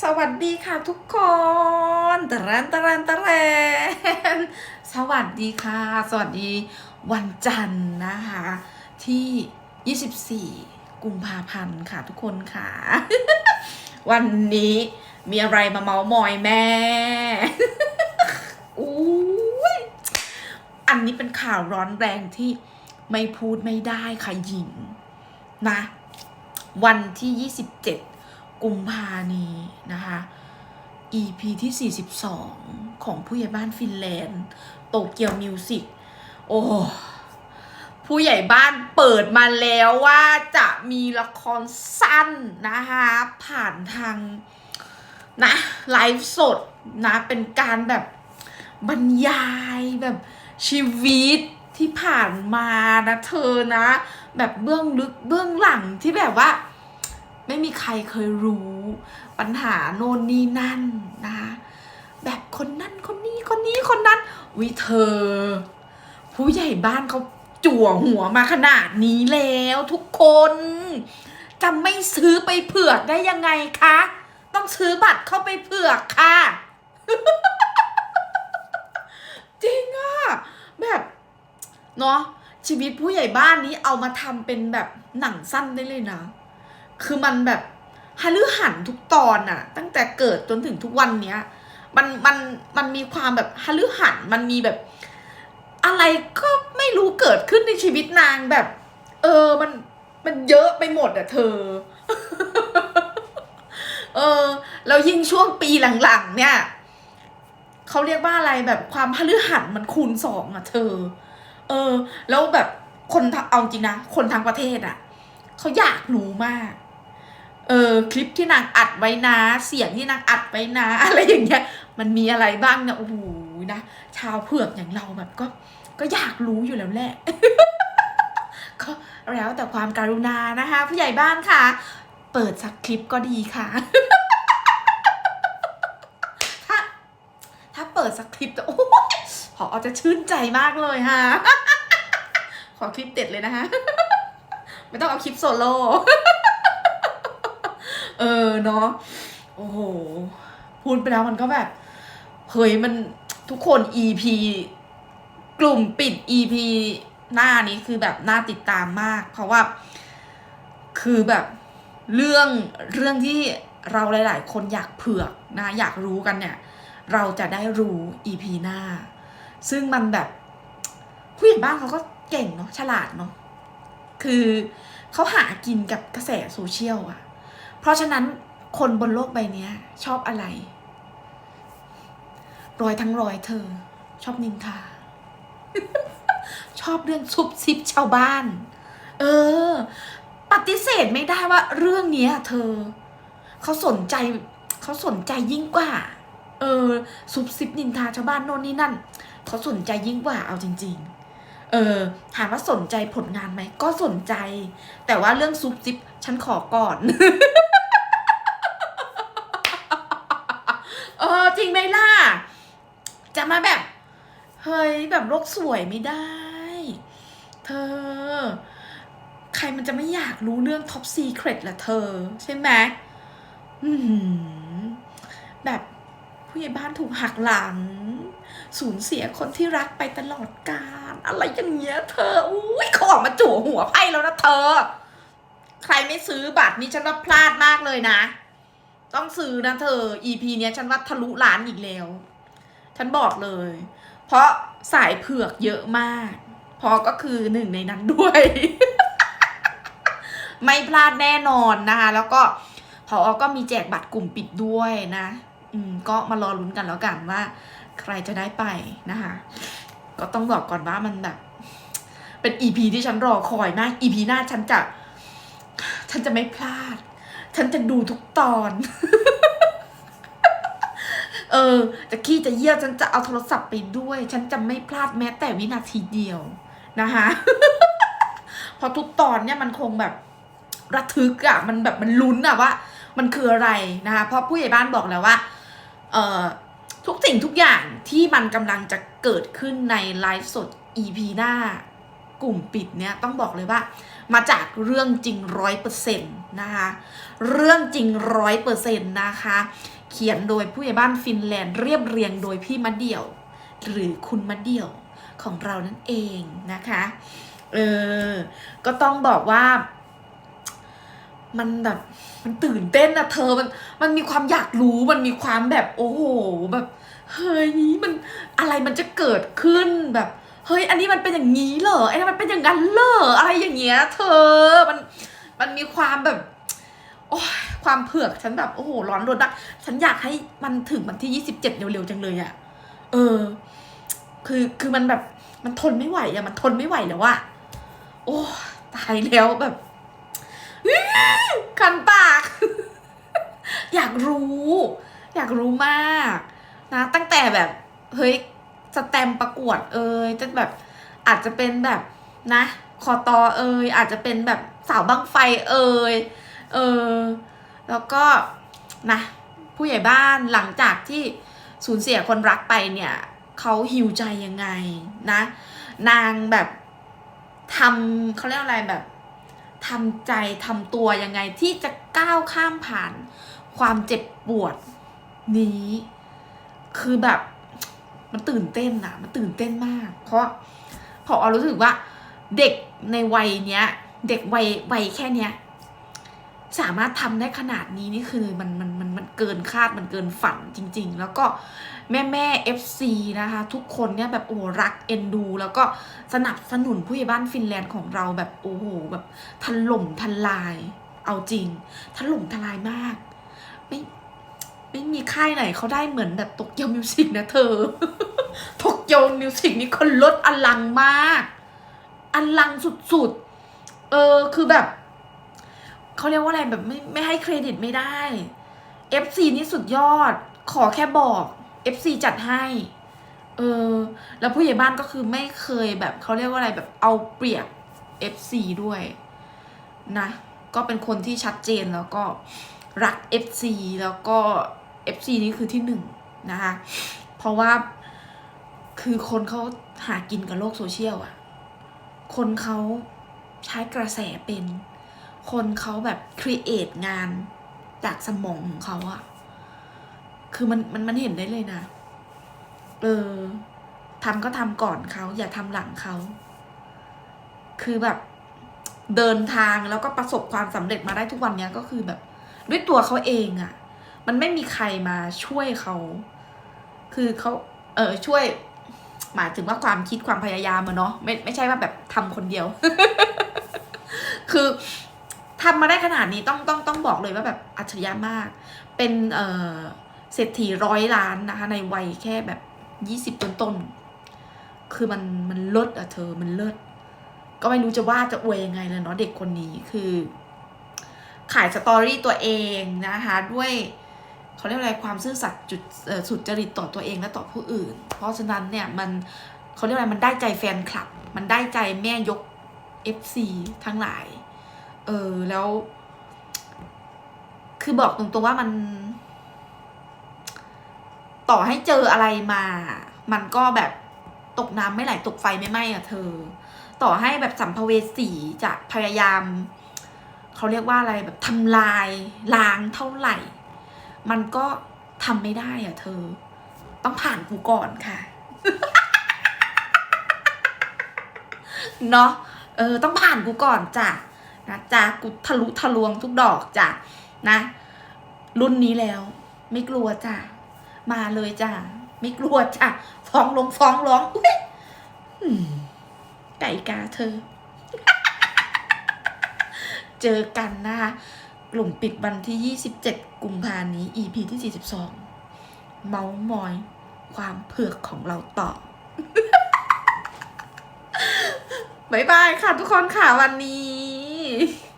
สวัสดีค่ะทุกคนตะรันตะรันตะแรนสวัสดีค่ะ สวัสดีวันจันทร์นะคะ ที่ 24 กุมภาพันธ์ค่ะทุกคนค่ะ วันนี้มีอะไรมาเมาส์มอยแม่อุ้ยอันนี้เป็นข่าวร้อนแรงที่ไม่พูดไม่ได้ค่ะหญิงนะ วันที่ 27 กุมภานี้นะคะ EP ที่ 42 ของผู้ใหญ่บ้านฟินแลนด์ โตเกียวมิวสิกโอ้ผู้ใหญ่บ้านเปิดมาแล้วว่าจะมีละครสั้นนะคะผ่านทางนะไลฟ์สดนะเป็นการแบบบรรยายแบบชีวิตที่ผ่านมานะเธอนะ แบบเบื้องลึกเบื้องหลังที่แบบว่า ไม่มีใครเคยรู้ปัญหาโน่นนี่นั่นนะคะแบบคนนั้นคนนี้คนนี้คนนั้นวิเธอ ผู้ใหญ่บ้านเขาจั่วหัวมาขนาดนี้แล้วทุกคนจะไม่ซื้อไปเผือกได้ยังไงคะ ต้องซื้อบัตรเข้าไปเผือกค่ะ จริงอะแบบเนาะชีวิตผู้ใหญ่บ้านนี้เอามาทำเป็นแบบหนังสั้นได้เลยนะ คือมันแบบฮาลือหันทุกตอนอะตั้งแต่เกิดจนถึงทุกวันเนี้ย มันมันมันมีความแบบฮาลือหันมันมีแบบ อะไรก็ไม่รู้เกิดขึ้นในชีวิตนางแบบ เออมันมันเยอะไปหมดอะเธอ เออแล้วยิ่งช่วงปีหลังๆ เนี่ยเขาเรียกว่าอะไรแบบความฮาลือหันมันคูณสองอะเธอ เออ แล้วแบบคนเอาจริงนะ คนทั้งประเทศอะเขาอยากรู้มาก เออคลิปที่นางอัดไว้นะเสียงที่นางอัดไว้นะอะไรอย่างเงี้ยมันมีอะไรบ้างเนี่ยโอ้โหนะชาวเผือกอย่างเราแบบก็ ก็อยากรู้อยู่แล้วแหละก็แล้วแต่ความการุณานะคะ ผู้ใหญ่บ้านค่ะ เปิดสักคลิปก็ดีค่ะ ถ้าถ้าเปิดสักคลิปจะโอ้ยพอจะชื่นใจมากเลยฮะขอคลิปเด็ดเลยนะคะไม่ต้องเอาคลิปโซโล่ เออเนาะโอ้โหพูดไปแล้วมันก็แบบเฮ้ยมันทุกคน EP กลุ่มปิด EP หน้านี้คือแบบน่าติดตามมาก เพราะว่า คือแบบเรื่องเรื่องที่เราหลาย ๆ คนอยากเผือกนะ อยากรู้กันเนี่ย เราจะได้รู้ EP หน้า ซึ่งมันแบบผู้ใหญ่บ้านเขาก็เก่งเนาะฉลาดเนาะคือเขาหากินกับกระแสโซเชียลอะ เพราะฉะนั้นคนบนโลกใบนี้ชอบอะไร รอยทั้งรอยเธอ ชอบนินทา ชอบเรื่องซุบซิบชาวบ้าน เออ ปฏิเสธไม่ได้ว่าเรื่องนี้เธอ เขาสนใจ เขาสนใจยิ่งกว่า เออซุบซิบนินทาชาวบ้านโน่นนี่นั่น เขาสนใจยิ่งกว่าเอาจริง ๆ เออถามว่าสนใจผลงานไหม ก็สนใจ แต่ว่าเรื่องซุบซิบฉันขอก่อน เออจริงไหมล่ะ จะมาแบบ เฮ้ย แบบโลกสวยไม่ได้ เธอ ใครมันจะไม่อยากรู้เรื่องท็อปซีเครตล่ะเธอ ใช่ไหมแบบผู้ใหญ่บ้านถูกหักหลัง สูญเสียคนที่รักไปตลอดกาลอะไรอย่างเงี้ยเธออุ้ยเขาออกมาจั่วหัวไพ่แล้วนะเธอ ใครไม่ซื้อบัตรนี่ฉันว่าพลาดมากเลยนะ ต้องซื้อนะเธอ EP เนี้ยฉันว่าทะลุล้านอีกแล้ว ฉันบอกเลย เพราะสายเผือกเยอะมาก พอก็คือหนึ่งในนั้นด้วย ไม่พลาดแน่นอนนะคะ แล้วก็พอก็มีแจกบัตรกลุ่มปิดด้วยนะ อืม ก็มารอลุ้นกันแล้วกันว่า ใครจะได้ไปนะคะ ก็ต้องบอกก่อนว่ามันแบบ เป็น EP ที่ฉันรอคอยมาก EP หน้าฉันจะ ฉันจะไม่พลาด ฉันจะดูทุกตอน เออ จะขี้จะเยี่ยวฉันจะเอาโทรศัพท์ไปด้วย ฉันจะไม่พลาดแม้แต่วินาทีเดียวนะคะเพราะทุกตอนเนี่ยมันคงแบบระทึกอะมันแบบมันลุ้นอะว่า มันคืออะไรนะคะเพราะผู้ใหญ่บ้านบอกแล้วว่า เออ ทุกสิ่งทุกอย่างที่มันกำลังจะเกิดขึ้นในไลฟ์สด EP หน้ากลุ่มปิดเนี่ยต้องบอกเลยว่า มาจากเรื่องจริงร้อยเปอร์เซ็นต์นะคะเรื่องจริงร้อยเปอร์เซ็นต์นะคะเขียนโดยผู้ใหญ่บ้านฟินแลนด์เรียบเรียงโดยพี่มะเดี่ยว หรือคุณมะเดี่ยวของเรานั่นเองนะคะเออก็ต้องบอกว่า มันแบบมันตื่นเต้นอะเธอมันมันมีความอยากรู้มันมีความแบบโอ้โหแบบเฮ้ยมันอะไรมันจะเกิดขึ้นแบบเฮ้ยอันนี้มันเป็นอย่างนี้เหรอไอ้นั่นมันเป็นอย่างนั้นเหรออะไรอย่างเงี้ย เธอมันมันมีความแบบโอ้ยความเผือกฉันแบบโอ้โหร้อนรนอะฉันอยากให้มันถึงวันที่ยี่สิบเจ็ดเร็วๆจังเลยอะเออ คือคือมันแบบมันทนไม่ไหวอะมันทนไม่ไหวแล้วอะโอ้ตายแล้วแบบ คันปาก อยากรู้ อยากรู้มาก นะ ตั้งแต่แบบ เฮ้ยสแตมประกวดเอยจะแบบอาจจะเป็นแบบนะคอตอเอยอาจจะเป็นแบบสาวบังไฟเอยเออ แล้วก็นะผู้ใหญ่บ้านหลังจากที่สูญเสียคนรักไปเนี่ยเขาหิวใจยังไงนะ นางแบบทำเขาเรียกอะไรแบบ ทำใจทำตัวยังไงที่จะก้าวข้ามผ่านความเจ็บปวดนี้ คือแบบมันตื่นเต้นอะมันตื่นเต้นมาก เพราะพอรู้สึกว่าเด็กในวัยเนี้ย เด็กวัยวัยแค่เนี้ยสามารถทำได้ขนาดนี้นี่คือมันมันมัน มันเกินคาดมันเกินฝันจริง ๆ แล้วก็แม่แม่เอฟซีนะคะ ทุกคนเนี่ยแบบโอ้รักเอ็นดู แล้วก็สนับสนุนผู้ใหญ่บ้านฟินแลนด์ของเราแบบโอ้โหแบบถล่มทลาย เอาจริงถล่มทลายมาก ไม่ไม่มีค่ายไหนเขาได้เหมือนแบบตกเกียวมิวสิกนะเธอตกเกียวมิวสิกนี่คนลดอลังมากอลังสุดๆ เออคือแบบเขาเรียกว่าอะไรแบบไม่ไม่ให้เครดิตไม่ได้ FC นี่สุดยอด ขอแค่บอก FC จัดให้ เออ แล้วผู้ใหญ่บ้านก็คือไม่เคยแบบเขาเรียกว่าอะไรแบบเอาเปรียบ FC ด้วยนะ ก็เป็นคนที่ชัดเจนแล้วก็รัก FC แล้วก็ FC นี่คือที่หนึ่งนะคะ เพราะว่าคือคนเขาหากินกับโลกโซเชียลอะคนเขาใช้กระแสเป็น คนเขาแบบครีเอทงาน จากสมองของเขาอะคือมันมันมันเห็นได้เลยนะ เออทำก็ทำก่อนเขา อย่าทำหลังเขา คือแบบเดินทางแล้วก็ประสบความสำเร็จมาได้ทุกวันเนี้ยก็คือแบบ ด้วยตัวเขาเองอะมันไม่มีใครมาช่วยเขา คือเขาเออช่วย หมายถึงว่าความคิดความพยายามอะเนาะไม่ไม่ใช่ว่าแบบทำคนเดียว คือ ทำมาได้ขนาดนี้ต้องต้องต้องบอกเลยว่าแบบอัจฉริยะมาก เป็นเออเศรษฐีร้อยล้านนะคะในวัยแค่แบบยี่สิบต้นต้นๆ คือมันมันเลิศอะเธอมันเลิศก็ไม่รู้จะว่าจะอวยยังไงเลยเนาะเด็กคนนี้คือ ขายสตอรี่ตัวเองนะคะด้วยเขาเรียกอะไรความซื่อสัตย์จุดสุดจริตต่อตัวเองและต่อผู้อื่น เพราะฉะนั้นเนี่ยมันเขาเรียกอะไรมันได้ใจแฟนคลับ มันได้ใจแม่ยก FC ทั้งหลาย เออแล้ว คือบอกตรงๆว่ามัน ต่อให้เจออะไรมา มันก็แบบตกน้ำไม่ไหลตกไฟไม่ไหม้อะเธอ ต่อให้แบบสัมภเวสีจะพยายามเขาเรียกว่าอะไรแบบทำลายล้างเท่าไหร่ มันก็ทำไม่ได้อะเธอ ต้องผ่านกูก่อนค่ะเนาะเออ ต้องผ่านกูก่อนจ้ะ นะจ้ะกูทะลุทะลวงทุกดอกจ้ะนะ รุ่นนี้แล้ว ไม่กลัวจ้ะมาเลยจ้ะไม่กลัวจ้ะฟ้องลงฟ้องร้องอุ้ยไก่กาเธอ เจอกันนะคะกลุ่มปิดวันที่ 27 กุมภานี้ EP ที่ 42 เมาส์มอยความเผือกของเราต่อบายบายค่ะทุกคนค่ะวันนี้ Bye.